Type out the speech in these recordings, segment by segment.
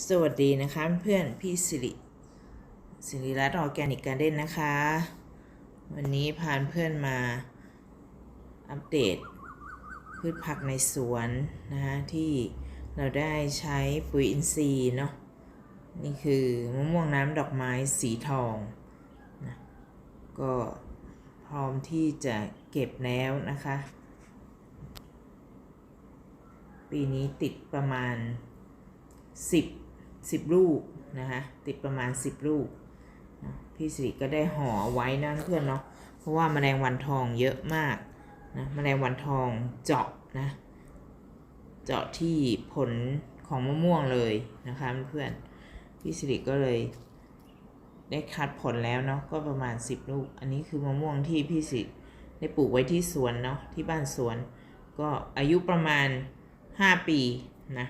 สวัสดีนะคะเพื่อนพี่สิริสิริรัตน์ออร์แกนิกการเด้นนะคะ วันนี้พาเพื่อนมาอัปเดตพืชผักในสวนนะคะที่เราได้ใช้ปุ๋ยอินทรีย์เนาะนี่คือมะม่วงน้ำดอกไม้สีทองนะก็พร้อมที่จะเก็บแล้วนะคะ ปีนี้ติดประมาณ 10 10 ลูกนะคะติดประมาณ 10 ลูก พี่สิริก็ได้ห่อไว้นะเพื่อนเนาะเพราะว่าแมลงวันทองเยอะมากนะแมลงวันทองเจาะนะเจาะที่ผลของมะม่วงเลยนะคะเพื่อนพี่สิริก็เลยได้คัดผลแล้วเนาะก็ประมาณ 10 ลูก อันนี้คือมะม่วงที่พี่สิริได้ปลูกไว้ที่สวนเนาะที่บ้านสวน ก็อายุประมาณ 5 ปีนะ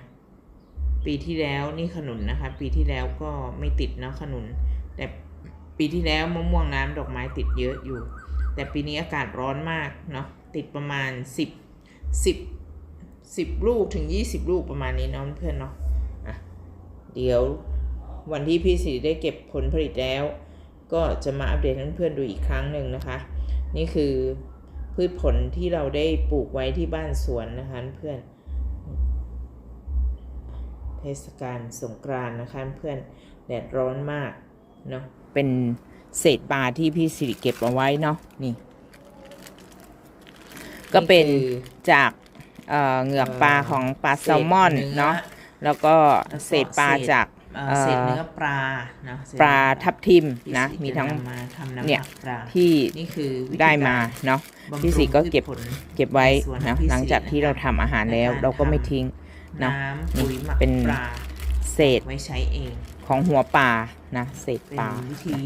ปีที่แล้วนี่ขนุนนะคะ ปีที่แล้วก็ไม่ติดเนาะขนุน แต่ปีที่แล้วมะม่วงน้ำดอกไม้ติดเยอะอยู่ แต่ปีนี้อากาศร้อนมากเนาะติดประมาณ 10 10 10 ลูกถึง 20 ลูกประมาณนี้เนาะเพื่อนเนาะอะเดี๋ยววันที่พี่สิริได้เก็บผลผลิตแล้ว ก็จะมาอัปเดตเพื่อนๆดูอีกครั้งหนึ่งนะคะ นี่คือพืชผลที่เราได้ปลูกไว้ที่บ้านสวนนะคะเพื่อน เทศกาลสงกรานต์นะคะเพื่อนแดดร้อนมากเนาะเป็นเศษปลาที่พี่สิริเก็บเอาไว้เนาะนี่ ก็เป็นจากเอ่อเหงือกปลาของปลาแซลมอนเศษเนื้อเนาะแล้วก็เศษปลาจากเอ่อเอ่อเศษเนื้อปลาเนะเศษปลาทับทิมที่นะสิมีทั้งจะำมาทำน้ำเนี่ยหมักปลาที่นี่คือวิธีได้กรมาเนาะบำรุงพี่สิก็เก็บพืชผลเก็บไว้ส่วนนะพี่หลังจากที่เราทำอาหารแล้วในการเราก็ไม่ทำทิ้งเนาะน้ำปุ๋ยหมักเป็นปลาเศษไว้ใช้เองของหัวปลานะเศษเป็นปลาวิธี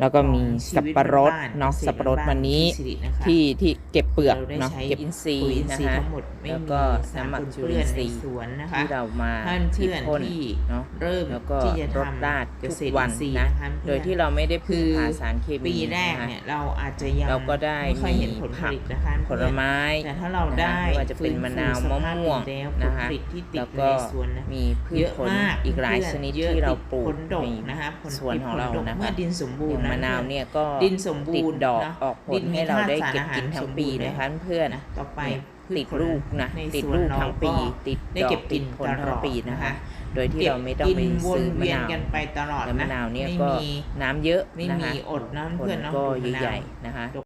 แล้วก็มีของชีสับวิตปะรดบ้ๆเนาะกษตสับปะรดบ้าวันนี้พี่สิรินะคะที่ที่เก็บเปลือกเราได้เนาะใช้เก็บอินทรีปุ๋ยย์อินนะทรีย์ฮะทั้งหมดไม่แล้วมีก็สารน้ำหมักปนจุเปื้ลิอนนทในรีย์สวนนะคะที่เรามาท่านฉีเพื่ดอนพ่นที่เนาะเริ่มแล้วก็ที่จะรดทำราดเกทุกษตรวัอินนทรีย์นะนะคะโดยที่เราไม่ได้พึ่งพาสารเคมีปีแรกะฮะเนี่ยเราอาจจะยังเราก็ได้ไม่ค่อยเห็นมีผลผผักลิตนะคะผลไม้แต่ถ้าเราได้ไม่ว่าจะเป็นมะนาวฟื้มะฟูสภาพม่วงดิแล้วนะคะผลผลิตที่ติดแล้วในก็สวนนะมีพืชเยอะผลมากอีกหลายเพื่อนชนิดเยอะที่เราติดปลูกผลดกในนะคะผลสวนของเราผลดกนะคะเมื่อดินสมบูอรณ์ย่างมะนาวเนี่ยก็ดินสมบูรณ์ติดดอกนะออกผดิลนมีให้เราได้ธาตุเก็บสารอาหารกินทั้งสมบูปีรณ์นะคะเพื่อนนะต่อไปติดลูกนะในติดสวนลูกเราทั้งปีก็ติดได้ดอเก็กบติกิดนผลตทั้ลงอดปีนะคะนะคะ โดยที่เราไม่ต้องไปกินวซื้นอมะเวียนนาวกันไปตลอดแล้วนะมะนาวเนี่ยไม่ก็มีน้ำเยอะไม่นะมีคะอดนะผเพื่ลอนเนาะก็ดูมะนาวใหญ่ๆนะคะ